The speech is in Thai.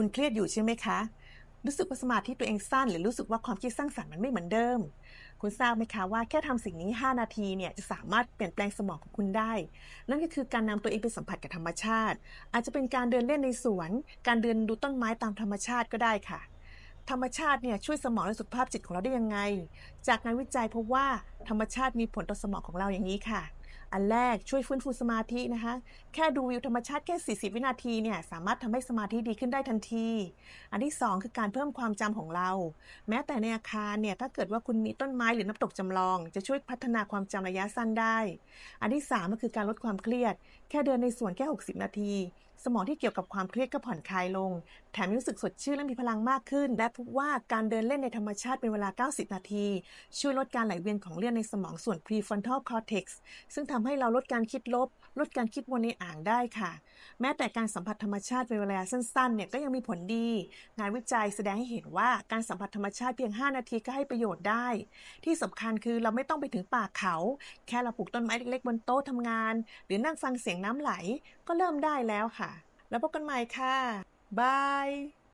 คุณเครียดอยู่ใช่ไหมคะ รู้สึกว่าสมาธิตัวเองสั้น หรือรู้สึกว่าความคิดสร้างสรรค์มันไม่เหมือนเดิม คุณทราบไหมคะว่าแค่ทำสิ่งนี้ 5 นาทีเนี่ยจะสามารถเปลี่ยนแปลงสมองของคุณได้ นั่นก็คือการนำตัวเองไปสัมผัสกับธรรมชาติ อาจจะเป็นการเดินเล่นในสวน การเดินดูต้นไม้ตามธรรมชาติก็ได้ค่ะธรรมชาติเนี่ยช่วยสมองและสุขภาพจิตของเราได้ยังไง จากงานวิจัยพบว่าธรรมชาติมีผลต่อสมองของเราอย่างนี้ค่ะ อันแรกช่วยฟื้นฟูสมาธินะคะ แค่ดูวิวธรรมชาติแค่ 40 วินาทีเนี่ยสามารถทำให้สมาธิดีขึ้นได้ทันที อันที่ 2 คือการเพิ่มความจำของเรา แม้แต่ในอาคารเนี่ยถ้าเกิดว่าคุณมีต้นไม้หรือน้ำตกจำลอง จะช่วยพัฒนาความจำระยะสั้นได้ อันที่ 3 ก็คือการลดความเครียด แค่เดินในสวนแค่ 60 นาที สมองที่เกี่ยวกับความเครียดก็ผ่อนคลายลง แถมรู้สึกสดชื่นและมีพลังมากขึ้น และพบว่าการเดินเล่นในธรรมชาติเป็นเวลา 90 นาที ช่วยลดการไหลเวียนของเลือดในสมองส่วน prefrontal cortex ซึ่งทำให้เราลดการคิดลบ ลดการคิดวนในอ่างได้ค่ะ แม้แต่การสัมผัสธรรมชาติเป็นเวลาสั้นๆเนี่ยก็ยังมีผลดี งานวิจัยแสดงให้เห็นว่าการสัมผัสธรรมชาติเพียง 5 นาทีก็ให้ประโยชน์ได้ ที่สำคัญคือเราไม่ต้องไปถึงป่าเขา แค่เราปลูกต้นไม้เล็กๆบนโต๊ะทำงาน หรือนั่งฟังเสียงน้ำไหลก็เริ่มได้แล้วค่ะ แล้วพบกันใหม่ค่ะบาย